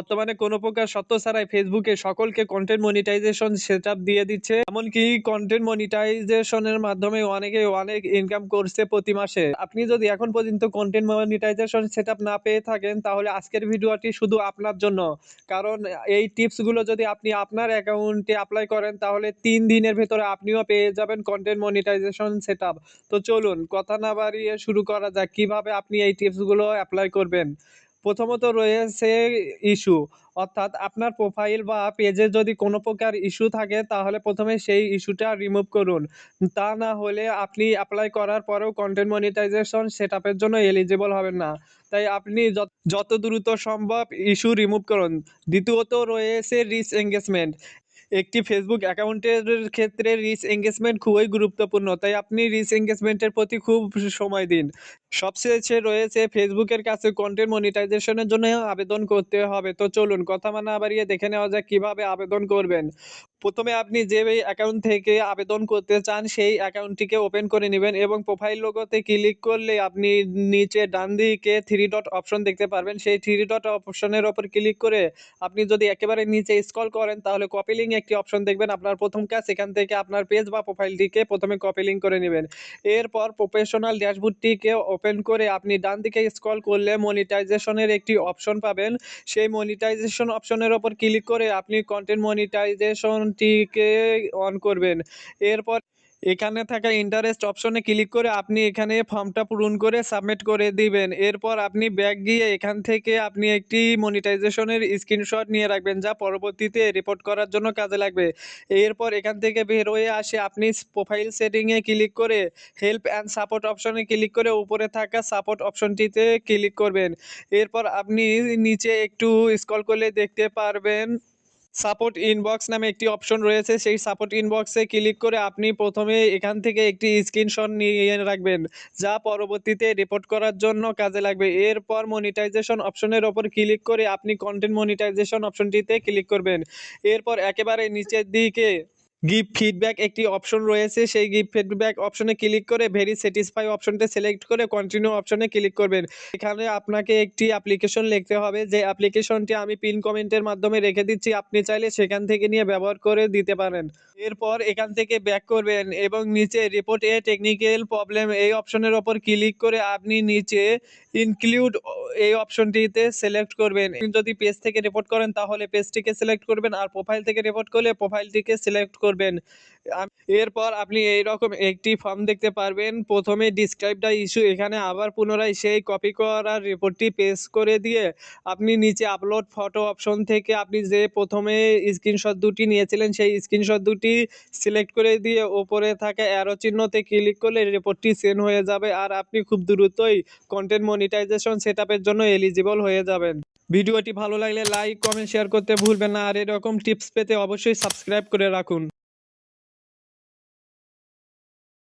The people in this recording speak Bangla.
বর্তমানে কোনো প্রকার সত্য ছাড়াই ফেসবুকে সকলকে কন্টেন্ট মনিটাইজেশন সেটআপ দিয়ে দিচ্ছে। এমনকি কন্টেন্ট মনিটাইজেশনের মাধ্যমে অনেকে অনেক ইনকাম করছে প্রতি মাসে। আপনি যদি এখন পর্যন্ত কন্টেন্ট মনিটাইজেশন সেটআপ না পেয়ে থাকেন, তাহলে আজকের ভিডিওটি শুধু আপনার জন্য। কারণ এই টিপসগুলো যদি আপনি আপনার অ্যাকাউন্টে অ্যাপ্লাই করেন, তাহলে তিন দিনের ভেতরে আপনিও পেয়ে যাবেন কন্টেন্ট মনিটাইজেশন সেটআপ তো চলুন, কথা না বাড়িয়ে শুরু করা যাক, কীভাবে আপনি এই টিপসগুলো অ্যাপ্লাই করবেন। প্রথমত রয়েছে ইস্যু অর্থাৎ আপনার প্রোফাইল বা পেজে যদি কোনো প্রকার ইস্যু থাকে, তাহলে প্রথমে সেই ইস্যুটা রিমুভ করুন। তা না হলে আপনি অ্যাপ্লাই করার পরেও কন্টেন্ট মনিটাইজেশন সেট আপের জন্য এলিজিবল হবেন না। তাই আপনি যত দ্রুত সম্ভব ইস্যু রিমুভ করুন। দ্বিতীয়ত রয়েছে রিচ এঙ্গেজমেন্ট একটি ফেসবুক অ্যাকাউন্টের ক্ষেত্রে রিচ এঙ্গেজমেন্ট খুবই গুরুত্বপূর্ণ, তাই আপনি রিচ এঙ্গেজমেন্টের প্রতি খুব সময় দিন। সবশেষে রয়েছে ফেসবুকের কাছে কন্টেন্ট মনিটাইজেশনের জন্য আবেদন করতে হবে। তো চলুন, কথা মানা বাড়িয়ে দেখে নেওয়া যাক কীভাবে আবেদন করবেন। প্রথমে আপনি যে অ্যাকাউন্ট থেকে আবেদন করতে চান, সেই অ্যাকাউন্টটিকে ওপেন করে নেবেন এবং প্রোফাইল লোগোতে ক্লিক করলে আপনি নিচে ডান দিকে থ্রি ডট অপশন দেখতে পারবেন। সেই থ্রি ডট অপশনের ওপর ক্লিক করে আপনি যদি একেবারে নিচে স্ক্রল করেন, তাহলে কপি লিঙ্ক একটি অপশন দেখবেন আপনার প্রথম কাজ। এখান থেকে আপনার পেজ বা প্রোফাইলটিকে প্রথমে কপি লিঙ্ক করে নেবেন। এরপর প্রফেশনাল ড্যাশবোর্ডটিকে ওপেন করে আপনি ডান দিকে স্ক্রল করলে মনিটাইজেশনের একটি অপশন পাবেন। সেই মনিটাইজেশন অপশনের ওপর ক্লিক করে আপনি কন্টেন্ট মনিটাইজেশনটিকে অন করবেন। এরপর এখানে থাকা ইন্টারেস্ট অপশনে ক্লিক করে আপনি এখানে ফর্মটা পূরণ করে সাবমিট করে দিবেন। এরপর আপনি ব্যাক গিয়ে এখান থেকে আপনি একটি মনিটাইজেশনের স্ক্রিনশট নিয়ে রাখবেন, যা পরবর্তীতে রিপোর্ট করার জন্য কাজে লাগবে। এরপর এখান থেকে বের হয়ে আসে আপনি প্রোফাইল সেটিংয়ে ক্লিক করে হেল্প অ্যান্ড সাপোর্ট অপশনে ক্লিক করে উপরে থাকা সাপোর্ট অপশনটিতে ক্লিক করবেন। এরপর আপনি নিচে একটু স্ক্রল করলে দেখতে পারবেন সাপোর্ট ইনবক্স নামে একটি অপশন রয়েছে। সেই সাপোর্ট ইনবক্সে ক্লিক করে আপনি প্রথমে এখান থেকে একটি স্ক্রিনশট নিয়ে রাখবেন, যা পরবর্তীতে রিপোর্ট করার জন্য কাজে লাগবে। এরপর মনিটাইজেশন অপশনের ওপর ক্লিক করে আপনি কন্টেন্ট মনিটাইজেশন অপশনটিতে ক্লিক করবেন। এরপর একেবারে নিচের দিকে গিভ ফিডব্যাক একটি অপশন রয়েছে। সেই গিভ ফিডব্যাক অপশনে ক্লিক করে ভেরি স্যাটিসফাই অপশনটা সিলেক্ট করে কন্টিনিউ অপশনে ক্লিক করবেন। এখানে আপনাকে একটি অ্যাপ্লিকেশন লিখতে হবে। যে অ্যাপ্লিকেশনটি আমি পিন কমেন্টের মাধ্যমে রেখে দিচ্ছি, আপনি চাইলে সেখান থেকে নিয়ে ব্যবহার করে দিতে পারেন। এরপর এখান থেকে ব্যাক করবেন এবং নিচে রিপোর্ট এ টেকনিক্যাল প্রবলেম এই অপশনের ওপর ক্লিক করে আপনি নিচে ইনক্লুড এই অপশনটিতে সিলেক্ট করবেন। যদি পেজ থেকে রিপোর্ট করেন, তাহলে পেজটিকে সিলেক্ট করবেন। আর প্রোফাইল থেকে রিপোর্ট করলে প্রোফাইলটিকে সিলেক্ট করবেন। আম- এরপর আপনি এই রকম একটি ফর্ম দেখতে পারবেন। প্রথমে ডিসক্রাইব দ্য ইস্যু এখানে আবার পুনরায় সেই কপি করার রিপোর্টটি পেস্ট করে দিয়ে আপনি নিচে আপলোড ফটো অপশন থেকে আপনি যে প্রথমে স্ক্রিনশট দুটি নিয়েছিলেন, সেই স্ক্রিনশট দুটি সিলেক্ট করে দিয়ে ওপরে থাকা অ্যারো চিহ্নতে ক্লিক করলে রিপোর্টটি সেন্ড হয়ে যাবে আর আপনি খুব দ্রুতই কন্টেন্ট মনিটাইজেশন সেটআপের জন্য এলিজিবল হয়ে যাবেন। ভিডিওটি ভালো লাগলে লাইক কমেন্ট শেয়ার করতে ভুলবেন না। আর এরকম টিপস পেতে অবশ্যই সাবস্ক্রাইব করে রাখুন।